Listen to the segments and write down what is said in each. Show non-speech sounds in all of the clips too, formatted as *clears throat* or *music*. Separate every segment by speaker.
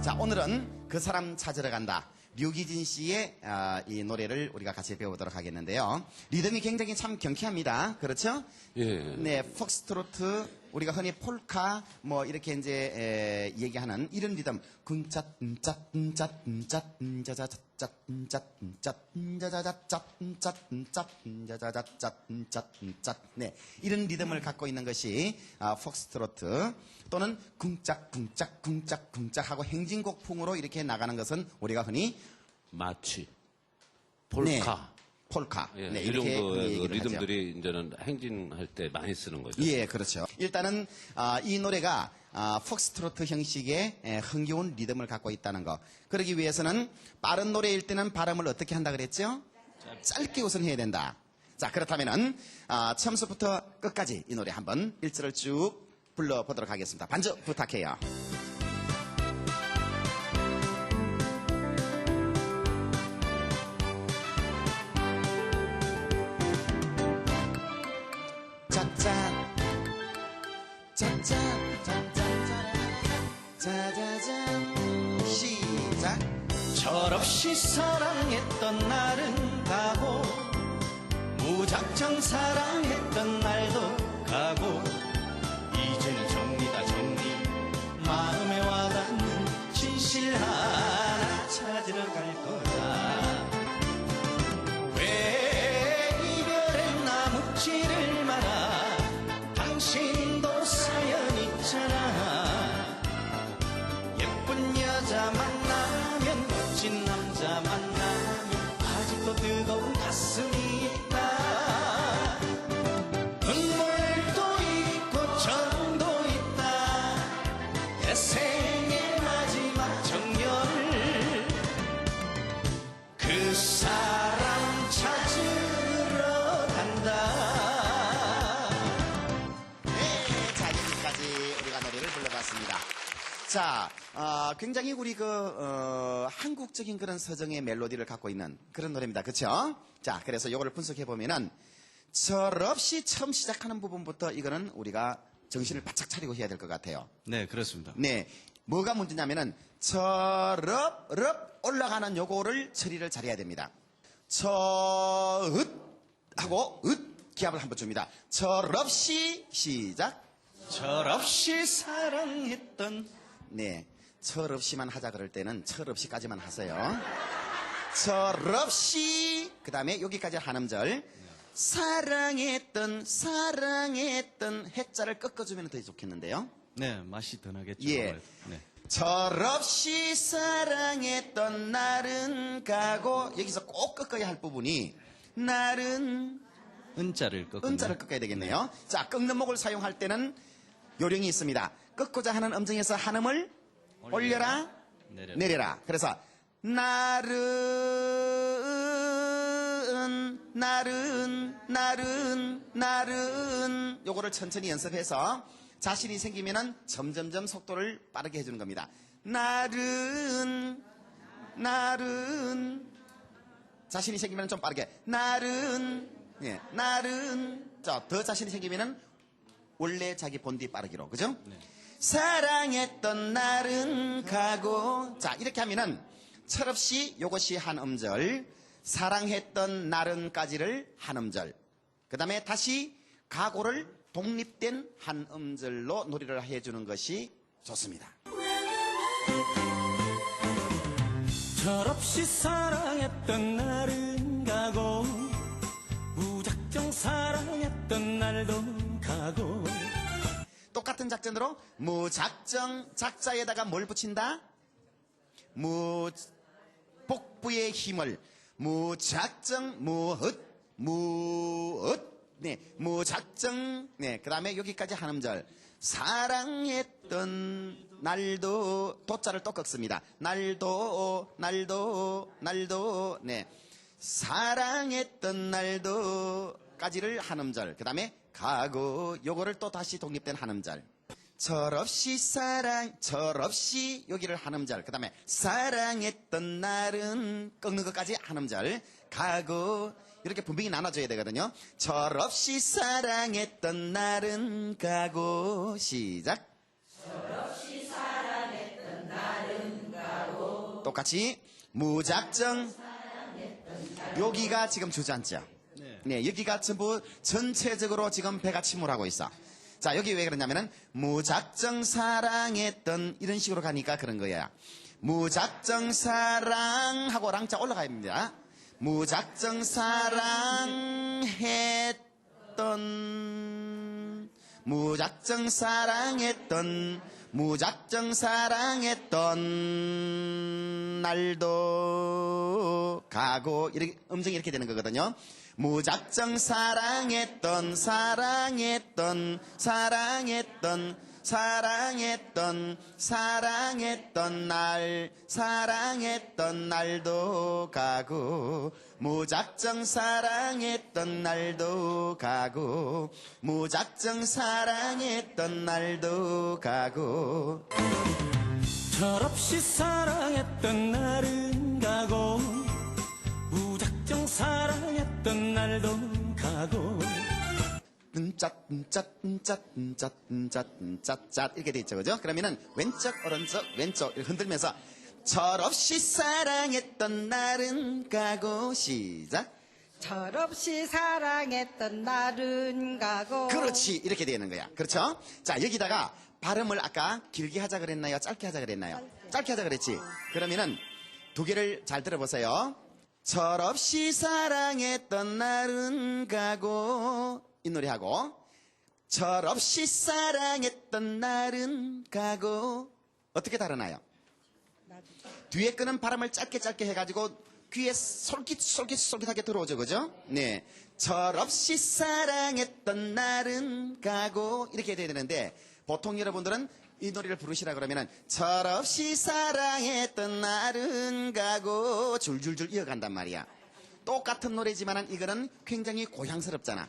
Speaker 1: 자, 오늘은 그 사람 찾으러 간다. 류기진 씨의 아, 이 노래를 우리가 같이 배워보도록 하겠는데요. 리듬이 굉장히 참 경쾌합니다. 그렇죠?
Speaker 2: 예.
Speaker 1: 네, 폭스트로트, 우리가 흔히 폴카, 뭐, 이렇게 이제, 에, 얘기하는 이런 리듬. 쿵cat, 음cat, 음cat, 음cat, 음자자자cat, 음cat, 음cat, 음자자자cat, 음cat, 음cat, 음자자자cat, 음cat, 음cat. 네, 이런 리듬을 갖고 있는 것이, 아, 폭스트로트. 또는 쿵짝, 쿵짝, 쿵짝, 쿵짝 하고 행진곡풍으로 이렇게 나가는 것은 우리가 흔히 네,
Speaker 2: 폴카.
Speaker 1: 폴카.
Speaker 2: 예,
Speaker 1: 네,
Speaker 2: 이 정도의 그
Speaker 1: 얘기를 하죠.
Speaker 2: 리듬들이 이제는 행진할 때 많이 쓰는 거죠.
Speaker 1: 예, 그렇죠. 일단은 아, 이 노래가 아, 폭스트로트 형식의 에, 흥겨운 리듬을 갖고 있다는 거. 그러기 위해서는 빠른 노래일 때는 발음을 어떻게 한다 그랬죠? 짧게 우선 해야 된다. 자, 그렇다면은 아, 처음부터 끝까지 이 노래 한번 일절을 쭉 불러보도록 하겠습니다. 반주 부탁해요.
Speaker 3: 없이 사랑했던 날은 가고 무작정 사랑했던 날도 가고 자
Speaker 1: 어, 굉장히 우리 그 어, 한국적인 그런 서정의 멜로디를 갖고 있는 그런 노래입니다 그렇죠 자 그래서 이거를 분석해 보면은 철없이 처음 시작하는 부분부터 이거는 우리가 정신을 바짝 차리고 해야 될 것 같아요
Speaker 3: 네 그렇습니다
Speaker 1: 네. 뭐가 문제냐면은 철럽럽 올라가는 요거를 처리를 잘해야 됩니다. 철읍 하고 읍 기합을 한번 줍니다. 철없이 시작.
Speaker 3: 철없이 사랑했던
Speaker 1: 네. 철없이만 하자 그럴 때는 철없이까지만 하세요. 철없이 그 다음에 여기까지 한음절. 사랑했던 사랑했던 해자를 꺾어주면 더 좋겠는데요.
Speaker 3: 네 맛이 더 나겠죠
Speaker 1: 예.
Speaker 3: 네.
Speaker 1: 철없이 사랑했던 날은 가고 여기서 꼭 꺾어야 할 부분이 날은
Speaker 3: 은자를 꺾고
Speaker 1: 은자를 꺾어야 되겠네요. 자, 꺾는 목을 사용할 때는 요령이 있습니다. 꺾고자 하는 음정에서 한음을 올려라,
Speaker 3: 내려라.
Speaker 1: 내려라. 그래서 날은 날은 날은 날은 요거를 천천히 연습해서 자신이 생기면은 점점점 속도를 빠르게 해주는 겁니다. 날은 날은 자신이 생기면 좀 빠르게 날은 예 날은 자더 자신이 생기면은 원래 자기 본디 빠르기로 그죠? 사랑했던 날은 가고 자 이렇게 하면은 철없이 요것이 한 음절 사랑했던 날은까지를 한 음절 그 다음에 다시 가고를 독립된 한 음절로 놀이를 해주는 것이 좋습니다.
Speaker 3: 철없이 사랑했던 날은 가고 무작정 사랑했던 날도 가고
Speaker 1: 똑같은 작전으로 무작정 작자에다가 뭘 붙인다? 무 복부의 힘을 무작정 무엇? 무엇? 네 무작정. 네 그 다음에 여기까지 한 음절. 사랑했던 날도 도자를 또 꺾습니다. 날도 날도 날도. 네 사랑했던 날도까지를 한 음절. 그 다음에 가고 요거를 또 다시 독립된 한 음절. 철없이 사랑 철없이 여기를 한 음절. 그 다음에 사랑했던 날은 꺾는 것까지 한 음절. 가고 이렇게 분명히 나눠줘야 되거든요. 철없이 사랑했던 날은 가고 시작. 똑같이 무작정 여기가 지금 주저앉죠. 네, 여기가 전부 전체적으로 지금 배가 침몰하고 있어. 자, 여기 왜 그러냐면은 무작정 사랑했던 이런 식으로 가니까 그런 거야. 무작정 사랑하고 랑자 올라가야 됩니다. 무작정 사랑했던 무작정 사랑했던 무작정 사랑했던 날도 가고 이렇게 음정이 이렇게 되는 거거든요. 무작정 사랑했던 사랑했던 사랑했던 사랑했던 사랑했던 날 사랑했던 날도 가고 무작정 사랑했던 날도 가고 무작정 사랑했던 날도 가고.
Speaker 3: 철없이 사랑했던 날은 가고 무작정 사랑했던 날도 가고
Speaker 1: 짠, 짠, 짠, 짠, 짠, 짠, 짠 이렇게 돼 있죠, 그죠? 그러면은 왼쪽, 오른쪽, 왼쪽 이렇게 흔들면서 철없이 사랑했던 날은 가고 시작.
Speaker 4: 철없이 사랑했던 날은 가고
Speaker 1: 그렇지 이렇게 되는 거야. 그렇죠? 자 여기다가 발음을 아까 길게 하자 그랬나요? 짧게 하자 그랬나요? 짧게 하자 그랬지. 그러면은 두 개를 잘 들어보세요. 철없이 사랑했던 날은 가고 이 노래하고 철없이 사랑했던 날은 가고 어떻게 다르나요? 뒤에 끄는 바람을 짧게 짧게 해가지고 귀에 솔깃솔깃솔깃하게 들어오죠, 그죠? 네. 철없이 사랑했던 날은 가고 이렇게 돼야 되는데 보통 여러분들은 이 노래를 부르시라 그러면은 철없이 사랑했던 날은 가고 줄줄줄 이어간단 말이야. 똑같은 노래지만은 이거는 굉장히 고향스럽잖아.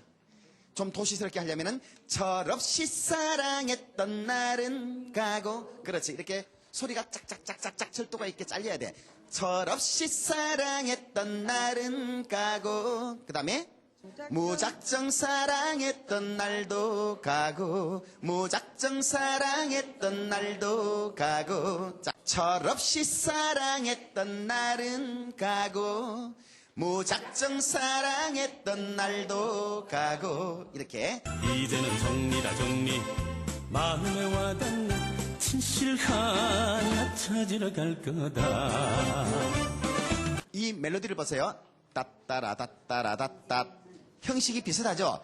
Speaker 1: 좀 도시스럽게 하려면은 철없이 사랑했던 날은 가고 그렇지 이렇게 소리가 짝짝짝짝짝 철도가 있게 잘려야 돼 철없이 사랑했던 날은 가고 그 다음에 무작정 사랑했던 날도 가고 무작정 사랑했던 날도 가고 자, 철없이 사랑했던 날은 가고 무작정 사랑했던 날도 가고 이렇게.
Speaker 3: 이제는 정리다 정리. 마음에 와닿는 진실 하나 찾으러 갈 거다.
Speaker 1: 이 멜로디를 보세요. 따따라 따따라 따따 형식이 비슷하죠?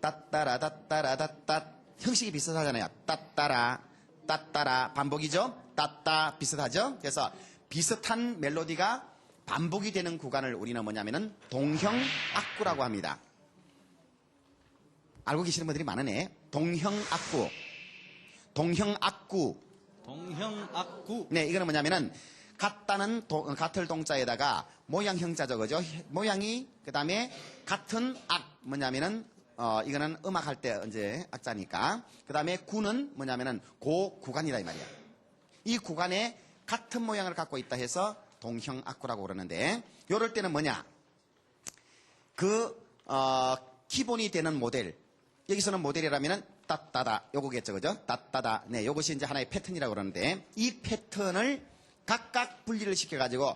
Speaker 1: 따따라 따따라 따따 형식이 비슷하잖아요. 따따라 따따라 반복이죠? 따따 비슷하죠? 그래서 비슷한 멜로디가 반복이 되는 구간을 우리는 뭐냐면은 동형 악구라고 합니다. 알고 계시는 분들이 많으네. 동형 악구. 동형 악구.
Speaker 3: 동형 악구
Speaker 1: 네, 이거는 뭐냐면은 같다는 도- 같을 동자에다가 모양 형자죠, 그죠? 모양이 그 다음에 같은 악. 뭐냐면은 어 이거는 음악 할 때 이제 악자니까. 그 다음에 구는 뭐냐면은 고 구간이다 이 말이야. 이 구간에 같은 모양을 갖고 있다 해서 동형 악구라고 그러는데 요럴 때는 뭐냐? 그 어, 기본이 되는 모델. 여기서는 모델이라면은 따따다. 요거겠죠. 그죠? 따따다. 네 요것이 이제 하나의 패턴이라고 그러는데 이 패턴을 각각 분리를 시켜가지고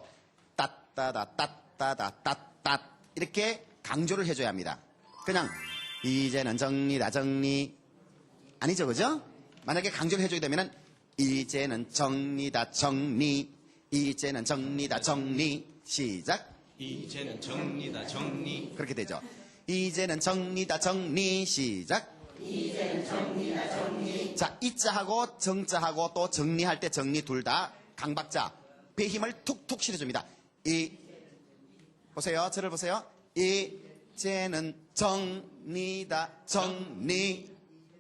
Speaker 1: 따따다 따따다 따따 이렇게 강조를 해줘야 합니다. 그냥 이제는 정리다 정리. 아니죠 그죠? 만약에 강조를 해줘야 되면은 이제는 정리다 정리. 이제는 정리다 정리. 시작.
Speaker 3: 이제는 정리다 정리.
Speaker 1: 그렇게 되죠. 이제는 정리다 정리. 시작. 이제는 정리다 정리. 자 이자하고 정자하고 또 정리할 때 정리 둘 다 강박자 배 힘을 툭툭 실어줍니다. 이 보세요. 저를 보세요. 이제는 정리다 정리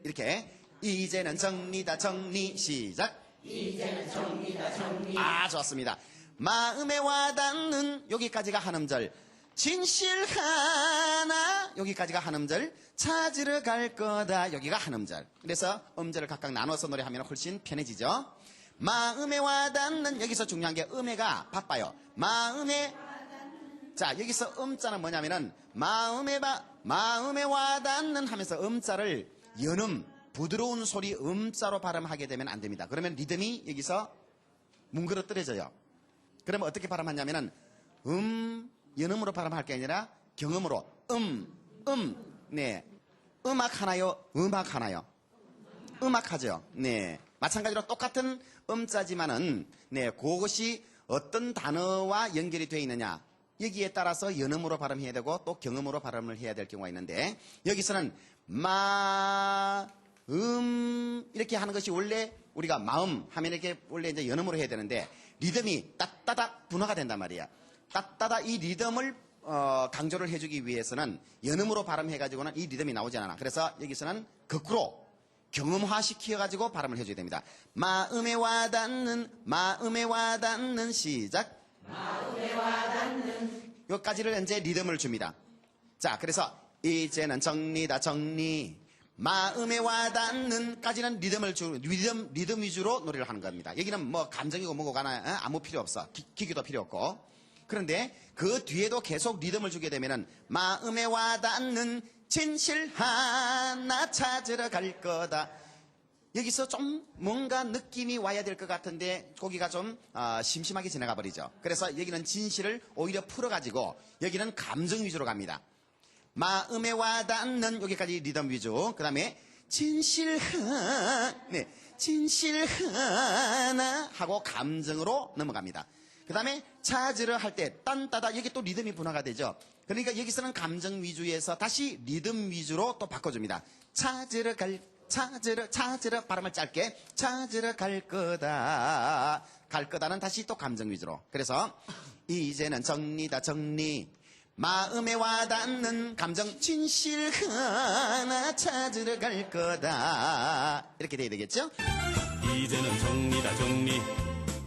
Speaker 1: 이렇게 이제는 정리다 정리 시작. 이제는 정리다 정리. 아 좋습니다. 마음에 와닿는 여기까지가 한 음절. 진실 하나 여기까지가 한 음절. 찾으러 갈 거다 여기가 한 음절. 그래서 음절을 각각 나눠서 노래하면 훨씬 편해지죠. 마음에 와닿는 여기서 중요한 게 음해가 바빠요. 마음에 자 여기서 음자는 뭐냐면은 마음에 바, 마음에 와닿는 하면서 음자를 연음 부드러운 소리 음자로 발음하게 되면 안 됩니다. 그러면 리듬이 여기서 뭉그러뜨려져요. 그러면 어떻게 발음하냐면은 음 연음으로 발음할 게 아니라 경음으로 음, 음, 네. 음악 하나요? 음악 하나요? 음악 하죠. 네. 마찬가지로 똑같은 음자지만은, 네, 그것이 어떤 단어와 연결이 되어 있느냐. 여기에 따라서 연음으로 발음해야 되고 또 경음으로 발음을 해야 될 경우가 있는데, 여기서는 마, 음, 이렇게 하는 것이 원래 우리가 마음 하면 이렇게 원래 이제 연음으로 해야 되는데, 리듬이 따따닥 분화가 된단 말이야. 따따다 이 리듬을 어, 강조를 해주기 위해서는 연음으로 발음해가지고는 이 리듬이 나오지 않아. 그래서 여기서는 거꾸로 경음화 시켜가지고 발음을 해줘야 됩니다. 마음에 와닿는, 마음에 와닿는 시작. 마음에 와닿는. 여기까지를 이제 리듬을 줍니다. 자, 그래서 이제는 정리다, 정리. 마음에 와닿는까지는 리듬을 주, 리듬, 리듬 위주로 노래를 하는 겁니다. 여기는 뭐 감정이고 뭐고 가나, 어? 아무 필요 없어. 기, 기교도 필요 없고. 그런데 그 뒤에도 계속 리듬을 주게 되면은 마음에 와닿는 진실 하나 찾으러 갈 거다. 여기서 좀 뭔가 느낌이 와야 될 것 같은데 거기가 좀 아, 심심하게 지나가 버리죠. 그래서 여기는 진실을 오히려 풀어가지고 여기는 감정 위주로 갑니다. 마음에 와닿는 여기까지 리듬 위주. 그 다음에 진실 하나, 네, 진실 하나 하고 감정으로 넘어갑니다. 그 다음에 찾으러 할때 딴따다 여기 또 리듬이 분화가 되죠. 그러니까 여기서는 감정 위주에서 다시 리듬 위주로 또 바꿔줍니다. 찾으러 갈 찾으러 찾으러 발음을 짧게 찾으러 갈 거다 갈 거다는 다시 또 감정 위주로 그래서 이제는 정리다 정리 마음에 와닿는 감정 진실 하나 찾으러 갈 거다 이렇게 돼야 되겠죠?
Speaker 3: 이제는 정리다 정리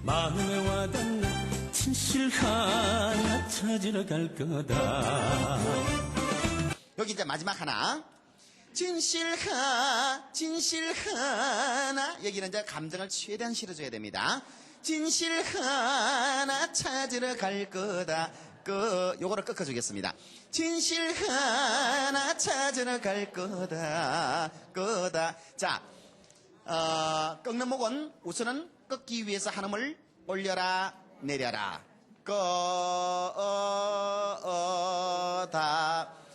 Speaker 3: 마음에 와닿는 진실 하나 찾으러 갈 거다
Speaker 1: 여기 이제 마지막 하나. 진실하, 진실하나. 여기는 이제 감정을 최대한 실어줘야 됩니다. 진실하나 찾으러 갈 거다. 그, 요거를 꺾어주겠습니다. 진실하나 찾으러 갈 거다. 거다. 자, 어, 꺾는 목은 우선은 꺾기 위해서 한음을 올려라, 내려라. 거다.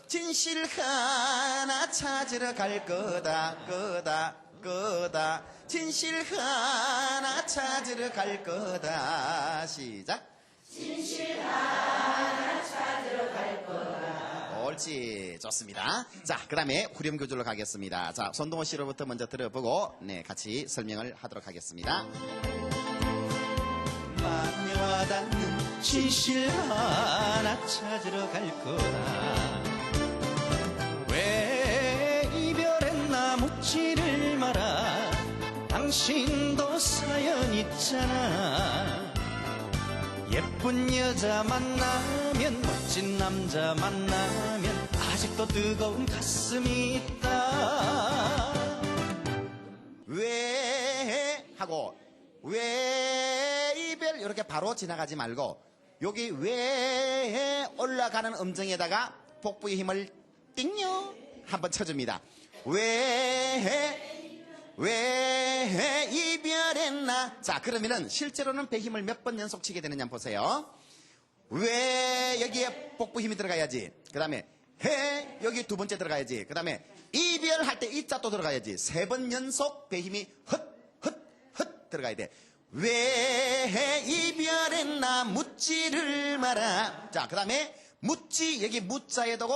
Speaker 1: 진실 하나 찾으러 갈 거다, 거다, 거다. 진실 하나 찾으러 갈 거다. 시작. 옳지. 좋습니다. 자, 그 다음에 후렴 교절로 가겠습니다. 자, 손동호 씨로부터 먼저 들어보고, 네, 같이 설명을 하도록 하겠습니다. 와닿는 진실 하나 찾으러 갈 거다.
Speaker 3: 왜 이별했나 묻지를 마라 당신도 사연 있잖아. 예쁜 여자 만나면 멋진 남자 만나면 아직도 뜨거운 가슴이 있다.
Speaker 1: 왜? 하고 왜 이렇게 바로 지나가지 말고 여기 왜 올라가는 음정에다가 복부의 힘을 띵요 한번 쳐줍니다. 왜, 왜 이별했나? 자, 그러면은 실제로는 배 힘을 몇 번 연속 치게 되느냐 보세요. 왜 여기에 복부 힘이 들어가야지. 그 다음에 해 여기 두 번째 들어가야지. 그 다음에 이별할 때 이 자 또 들어가야지. 세 번 연속 배 힘이 헛, 헛, 헛 들어가야 돼. 왜 이별했나 묻지를 마라. 자, 그 다음에 묻지 여기 묻자에 두고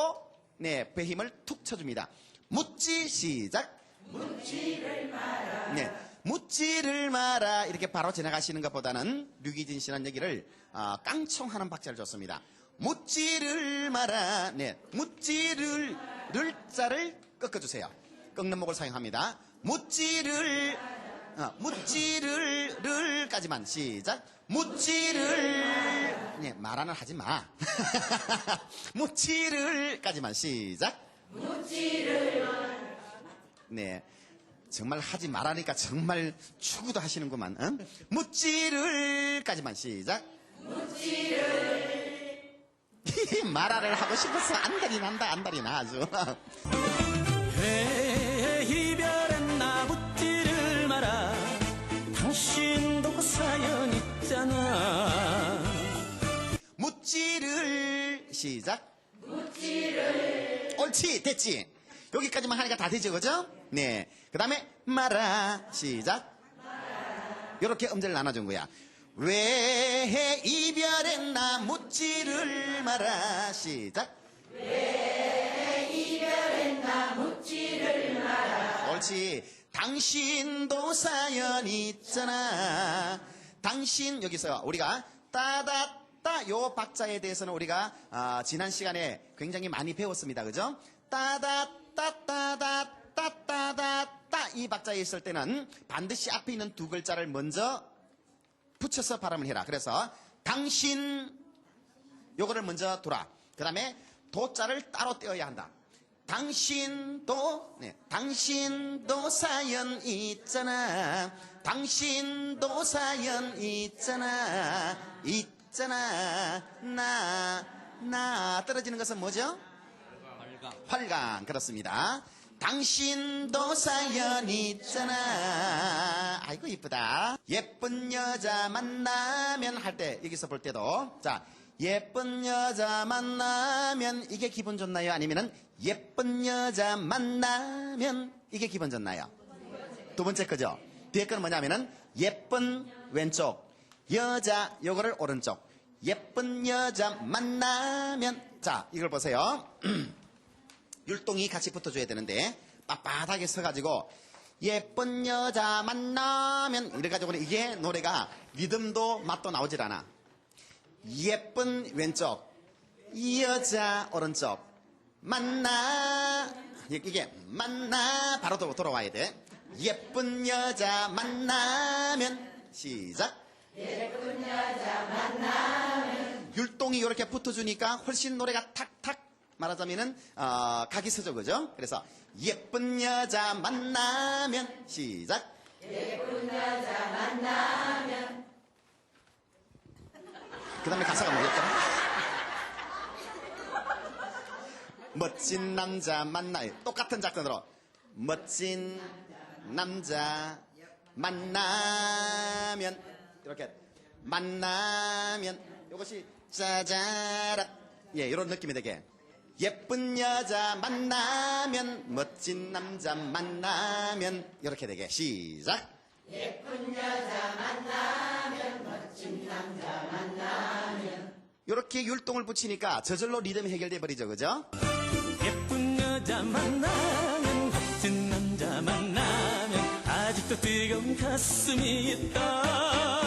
Speaker 1: 네, 배 힘을 툭 쳐줍니다. 묻지 시작. 묻지를 마라. 네. 묻지를 마라 이렇게 바로 지나가시는 것보다는 류기진 씨는 여기를 아, 깡총하는 박자를 줬습니다. 묻지를 마라. 네, 묻지를 를 자를 꺾어주세요. 꺾는 목을 사용합니다. 묻지를 어, 묻지를 를 까지만 시작. 묻지를 네, 말하는 하지 마. *laughs* 묻지를 까지만 시작. 네. 정말 하지 말라니까 정말 추구도 하시는구만. 응? 묻지를 까지만 시작. 묻지를. *laughs* 말아를 하고 싶어서 안달이 난다 안달이 나 아주. *laughs* 시작. 묻지를. 옳지, 됐지. 여기까지만 하니까 다 되죠, 그죠? 네. 그 다음에 말아. 시작. 요렇게 음절을 나눠준 거야. 왜 이별했나 묻지를 마라. 시작. 옳지. 당신도 사연 있잖아. 당신 여기서 우리가 따다 따 요 박자에 대해서는 우리가 아, 지난 시간에 굉장히 많이 배웠습니다. 그죠? 따다 따 따다 따 따다 따 이 박자에 있을 때는 반드시 앞에 있는 두 글자를 먼저 붙여서 발음을 해라. 그래서 당신 요거를 먼저 돌아. 그 다음에 도자를 따로 떼어야 한다. 당신도, 네, 당신도 사연 있잖아. 당신도 사연 있잖아. 있 잖아. 나, 나. 떨어지는 것은 뭐죠? 활강. 그렇습니다. 당신도 사연 있잖아. 아이고, 이쁘다. 예쁜 여자 만나면 할 때, 여기서 볼 때도. 자, 예쁜 여자 만나면 이게 기분 좋나요? 아니면은 예쁜 여자 만나면 이게 기분 좋나요? 두 번째 거죠. 뒤에 거는 뭐냐면은 예쁜 왼쪽, 여자 요거를 오른쪽. 예쁜 여자 만나면 자, 이걸 보세요. *clears throat* 율동이 같이 붙어줘야 되는데 빳빳하게 서가지고 예쁜 여자 만나면 이래가지고는 이게 노래가 리듬도 맛도 나오질 않아. 예쁜 왼쪽, 여자 오른쪽, 만나 이게 만나 바로 또 돌아와야 돼. 예쁜 여자 만나면 시작. 예쁜 여자 만나면 율동이 이렇게 붙어주니까 훨씬 노래가 탁탁 말하자면은 어, 각이 서죠 그죠? 그래서 예쁜 여자 만나면 시작. 그 다음에 가사가 뭐였더라? 멋진 남자 만나요. 똑같은 작전으로. 멋진 남자 만나면. 이렇게. 만나면. 이것이 짜자라. 예, 이런 느낌이 되게. 예쁜 여자 만나면. 멋진 남자 만나면. 이렇게 되게. 시작. 이렇게 율동을 붙이니까 저절로 리듬이 해결돼 버리죠, 그죠?
Speaker 3: 예쁜 여자 만나면 멋진 남자 만나면 아직도 뜨거운 가슴이 있다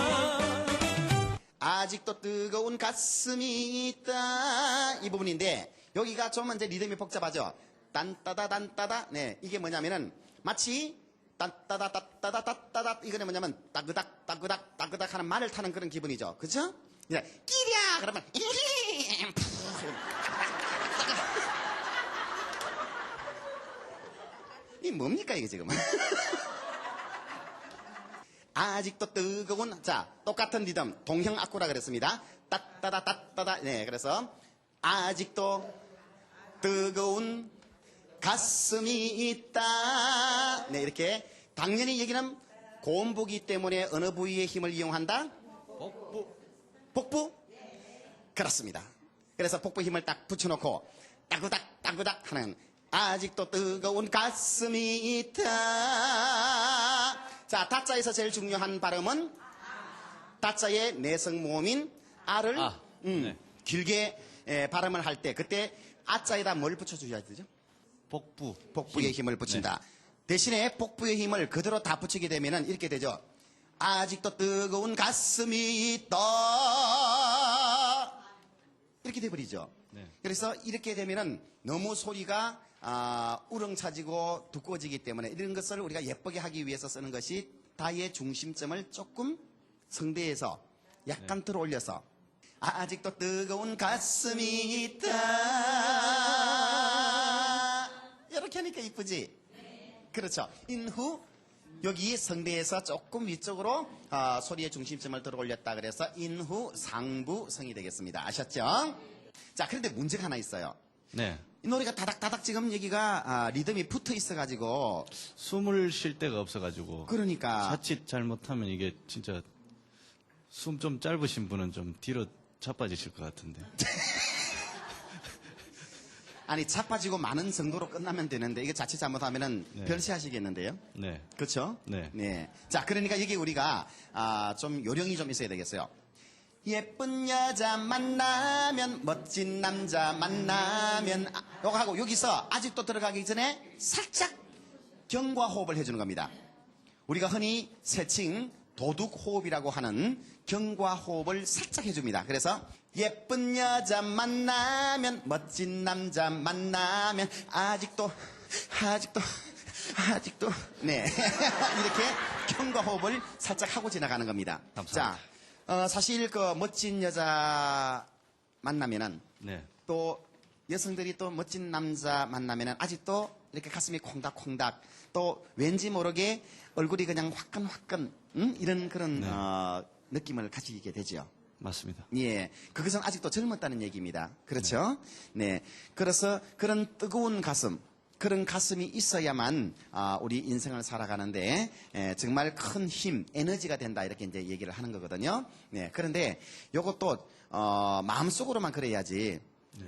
Speaker 1: 아직도 뜨거운 가슴이 있다 이 부분인데 여기가 좀 이제 리듬이 복잡하죠. 딴따다 딴따다 네 이게 뭐냐면은 마치 딴따다 따따다 따따다 이거는 뭐냐면 따그닥 따그닥 따그닥 하는 말을 타는 그런 기분이죠. 그죠? 이제 끼랴 그러면 *laughs* 이 뭡니까 이게 지금? *laughs* 아직도 뜨거운 자 똑같은 리듬 동형 악구라 그랬습니다. 따따다 따따다 네 그래서 아직도 뜨거운 가슴이 있다. 네 이렇게 당연히 여기는 고음부기 때문에 어느 부위의 힘을 이용한다? 복부. 복부? 그렇습니다. 그래서 복부 힘을 딱 붙여놓고 따구닥 따구닥 하는 아직도 뜨거운 가슴이 있다. 자, 다자에서 제일 중요한 발음은 다자의 내성 모음인 아를
Speaker 2: 아,
Speaker 1: 음,
Speaker 2: 네.
Speaker 1: 길게 에, 발음을 할 때 그때 아자에다 뭘 붙여줘야 되죠?
Speaker 2: 복부.
Speaker 1: 복부의 힘 을 붙인다. 대신에 복부의 힘을 그대로 다 붙이게 되면은 이렇게 되죠. 아직도 뜨거운 가슴이 있 다. 이렇게 돼버리죠.
Speaker 2: 네.
Speaker 1: 그래서 이렇게 되면은 너무 소리가 아, 우렁차지고 두꺼워지기 때문에 이런 것을 우리가 예쁘게 하기 위해서 쓰는 것이 다의 중심점을 조금 성대에서 약간 들어 올려서 아직도 뜨거운 가슴이 있다. 이렇게 하니까 이쁘지? 그렇죠. 인후 여기 성대에서 조금 위쪽으로 아, 소리의 중심점을 들어 올렸다 그래서 인후 상부 성이 되겠습니다. 아셨죠? 자, 그런데 문제가 하나 있어요.
Speaker 2: 네.
Speaker 1: 이 노래가 다닥다닥 지금 여기가 아, 리듬이 붙어 있어가지고
Speaker 2: 숨을 쉴 데가 없어가지고.
Speaker 1: 그러니까
Speaker 2: 자칫 잘못하면 이게 진짜 숨 좀 짧으신 분은 좀 뒤로 자빠지실 것 같은데. *laughs*
Speaker 1: 아니 자빠지고 많은 정도로 끝나면 되는데 이게 자칫 잘못하면은
Speaker 2: 네.
Speaker 1: 별세하시겠는데요?
Speaker 2: 네.
Speaker 1: 그렇죠?
Speaker 2: 네.
Speaker 1: 자, 그러니까 여기 우리가 아, 좀 요령이 좀 있어야 되겠어요. 예쁜 여자 만나면 멋진 남자 만나면 아, 요거 하고 여기서 아직도 들어가기 전에 살짝 경과 호흡을 해주는 겁니다. 우리가 흔히 세칭 도둑 호흡이라고 하는 경과 호흡을 살짝 해줍니다. 그래서 예쁜 여자 만나면 멋진 남자 만나면 아직도 아직도 아직도 네 *laughs* 이렇게 경과 호흡을 살짝 하고 지나가는 겁니다.
Speaker 2: 감사합니다.
Speaker 1: 자, 어, 사실 그 멋진 여자 만나면은
Speaker 2: 네.
Speaker 1: 또 여성들이 또 멋진 남자 만나면은 아직도 이렇게 가슴이 콩닥콩닥 또 왠지 모르게 얼굴이 그냥 화끈화끈 음? 이런 그런
Speaker 2: 네.
Speaker 1: 어, 느낌을 가지게 되죠.
Speaker 2: 맞습니다.
Speaker 1: 예, 그것은 아직도 젊었다는 얘기입니다. 그렇죠? 네. 그래서 그런 뜨거운 가슴, 그런 가슴이 있어야만 아, 우리 인생을 살아가는데 에, 정말 큰 힘, 에너지가 된다 이렇게 이제 얘기를 하는 거거든요. 네. 그런데 이것도 어, 마음속으로만 그래야지.
Speaker 2: 네.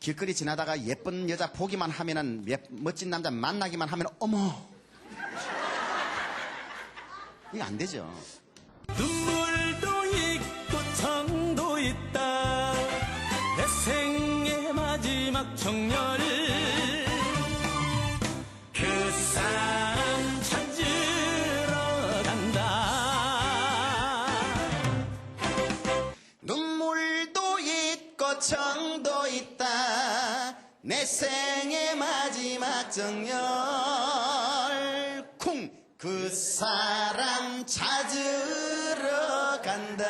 Speaker 1: 길거리 지나다가 예쁜 여자 보기만 하면은 예- 멋진 남자 만나기만 하면 어머 이거 안 되죠.
Speaker 3: 정도 있다. 내 생의 마지막 정열.
Speaker 1: 쿵! 그 사람 찾으러 간다.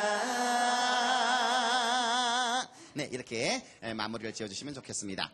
Speaker 1: 네 이렇게 에, 마무리를 지어주시면 좋겠습니다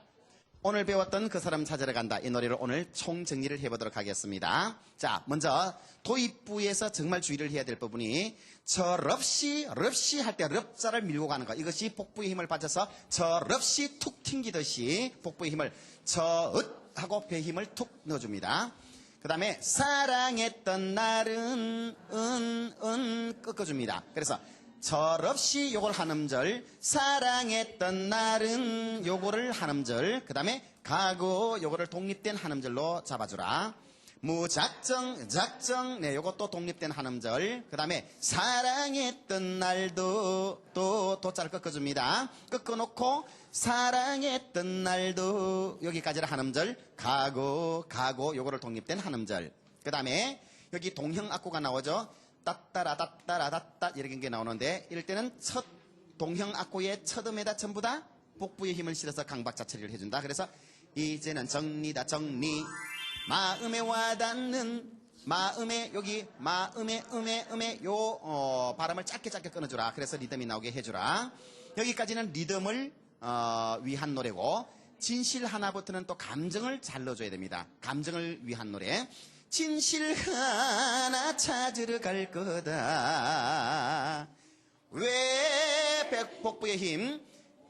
Speaker 1: 오늘 배웠던 그 사람 찾으러 간다. 이 노래를 오늘 총정리를 해보도록 하겠습니다. 자 먼저 도입부에서 정말 주의를 해야 될 부분이 저 럽시 할때 럽자를 밀고 가는 것 이것이 복부의 힘을 받쳐서 저 럽시 툭 튕기듯이 복부의 힘을 저ը 하고 배 힘을 툭 넣어줍니다. 그 다음에 사랑했던 날은 은 은 꺾어줍니다. 그래서 철없이 요걸 한 음절 사랑했던 날은 요거를 한 음절 그 다음에 가고 요거를 독립된 한 음절로 잡아주라. 무작정 작정 네 요것도 독립된 한 음절 그 다음에 사랑했던 날도 또 도자를 꺾어줍니다. 꺾어놓고 사랑했던 날도 여기까지를 한 음절 가고 가고 요거를 독립된 한 음절 그 다음에 여기 동형 악구가 나오죠 따따라 따따라 따따 이렇게 게 나오는데 이럴 때는 첫 동형 악구의 첫 음에다 전부 다 복부의 힘을 실어서 강박자 처리를 해준다. 그래서 이제는 정리다 정리 마음에 와닿는 마음에 여기 마음에 음에 음에 요 어, 발음을 짧게 짧게 끊어주라. 그래서 리듬이 나오게 해주라. 여기까지는 리듬을 어, 위한 노래고 진실 하나부터는 또 감정을 잘 넣어줘야 됩니다. 감정을 위한 노래. 진실 하나 찾으러 갈 거다. 왜 백복부의 힘?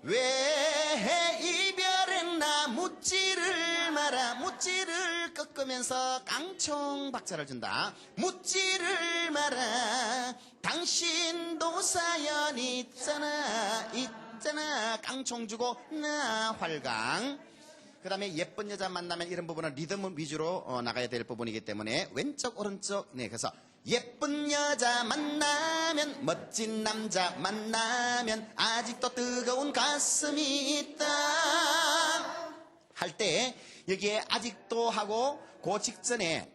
Speaker 1: 왜 이별은 나 묻지를 마라. 묻지를 꺾으면서 깡총 박자를 준다. 묻지를 마라. 당신도 사연 있잖아. 있잖아. 깡총 주고 나 활강 그 다음에 예쁜 여자 만나면 이런 부분은 리듬 위주로 어, 나가야 될 부분이기 때문에 왼쪽 오른쪽 네 그래서 예쁜 여자 만나면 멋진 남자 만나면 아직도 뜨거운 가슴이 있다. 할 때 여기에 아직도 하고 그 직전에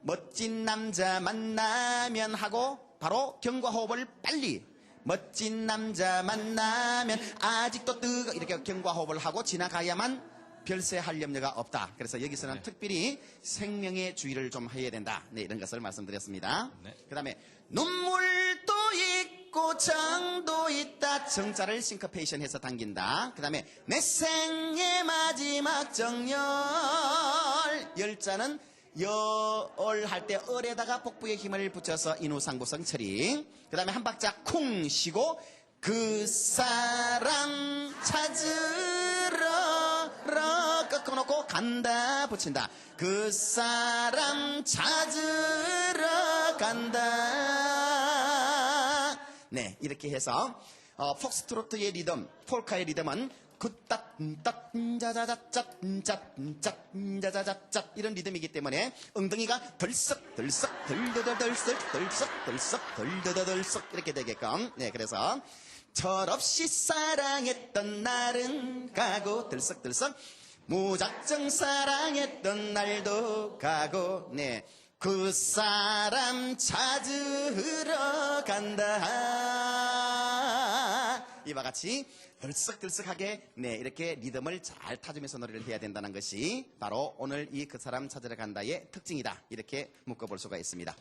Speaker 1: 멋진 남자 만나면 하고 바로 경과 호흡을 빨리 멋진 남자 만나면 아직도 뜨거 이렇게 경과 호흡을 하고 지나가야만 별세할 염려가 없다. 그래서 여기서는 특별히 생명의 주의를 좀 해야 된다. 네, 이런 것을 말씀드렸습니다.
Speaker 2: 네.
Speaker 1: 그 다음에 눈물도 있고 정도 있다. 정자를 싱커페이션 해서 당긴다. 그 다음에 내 생의 마지막 정열. 열자는 열할때 얼에다가 복부의 힘을 붙여서 인후상부성 처리. 그 다음에 한 박자 쿵 쉬고 그 사람 찾으러 러 꺾어놓고 간다 붙인다. 그 사람 찾으러 간다. 네 이렇게 해서 어, 폭스트로트의 리듬, 폴카의 리듬은 굿딱 딱 자자자cat cat 자자자cat 이런 리듬이기 때문에 엉덩이가 덜썩 덜썩 덜덜덜덜썩 덜썩 덜썩 덜덜덜썩 이렇게 되게끔 네 그래서 철없이 사랑했던 날은 가고 들썩들썩 무작정 사랑했던 날도 가고. 네그 사람 찾으러 간다. 이와 같이 들썩들썩하게 네 이렇게 리듬을 잘 타주면서 노래를 해야 된다는 것이 바로 오늘 이 그 사람 찾으러 간다의 특징이다. 이렇게 묶어볼 수가 있습니다.